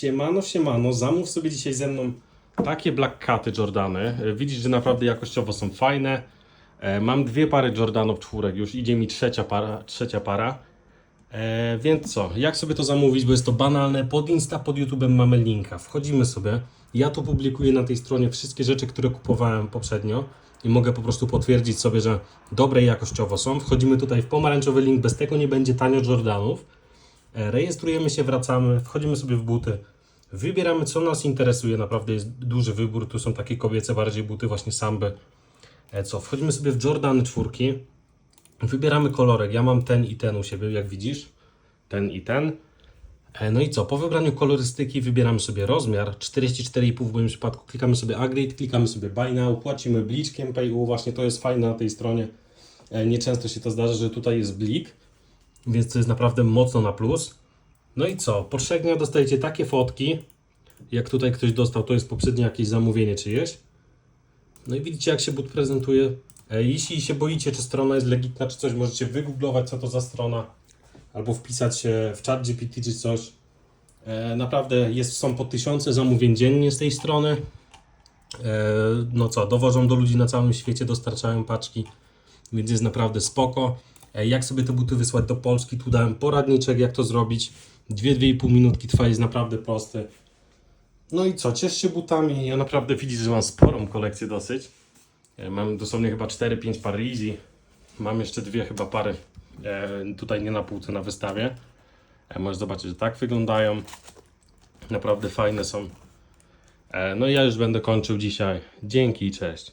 Siemano, siemano, zamów sobie dzisiaj ze mną takie Black Caty Jordany. E, Widzisz, że naprawdę jakościowo są fajne. E, Mam dwie pary Jordanów czwórek, już idzie mi trzecia para. Trzecia para. E, więc co, jak sobie to zamówić, bo jest to banalne, pod Insta, pod YouTube'em mamy linka, wchodzimy sobie, ja tu publikuję na tej stronie wszystkie rzeczy, które kupowałem poprzednio i mogę po prostu potwierdzić sobie, że dobre jakościowo są, wchodzimy tutaj w pomarańczowy link, bez tego nie będzie tanio Jordanów, rejestrujemy się, wracamy, wchodzimy sobie w buty, wybieramy co nas interesuje, naprawdę jest duży wybór, tu są takie kobiece bardziej buty, właśnie samby, E, co, wchodzimy sobie w Jordany czwórki, Wybieramy kolorek. Ja mam ten i ten u siebie, jak widzisz. Ten i ten. E, No i co? Po wybraniu kolorystyki wybieramy sobie rozmiar 44,5 w moim przypadku. Klikamy sobie Upgrade, klikamy sobie Buy Now, płacimy bliczkiem PayU. Właśnie to jest fajne na tej stronie. E, Nieczęsto się to zdarza, że tutaj jest blik, więc to jest naprawdę mocno na plus. No i co? Po trzech dniach dostajecie takie fotki. Jak tutaj ktoś dostał, to jest poprzednie jakieś zamówienie czyjeś. No i widzicie, jak się but prezentuje. E, Jeśli się boicie, czy strona jest legitna, czy coś, możecie wygooglować, co to za strona, albo wpisać się w chat GPT, czy coś. E, Naprawdę jest, są po tysiące zamówień dziennie z tej strony. E, No co, dowożą do ludzi na całym świecie, dostarczają paczki, więc jest naprawdę spoko. E, Jak sobie te buty wysłać do Polski, tu dałem poradniczek, jak to zrobić. 2-2,5 minutki trwa, jest naprawdę prosty. No i co, ciesz się butami. Ja naprawdę widzisz, że mam sporą kolekcję dosyć. E, Mam dosłownie chyba 4-5 par Easy. Mam jeszcze dwie chyba pary e, tutaj nie na półce na wystawie. Możesz zobaczyć, że tak wyglądają. Naprawdę fajne są. No i ja już będę kończył dzisiaj. Dzięki i cześć.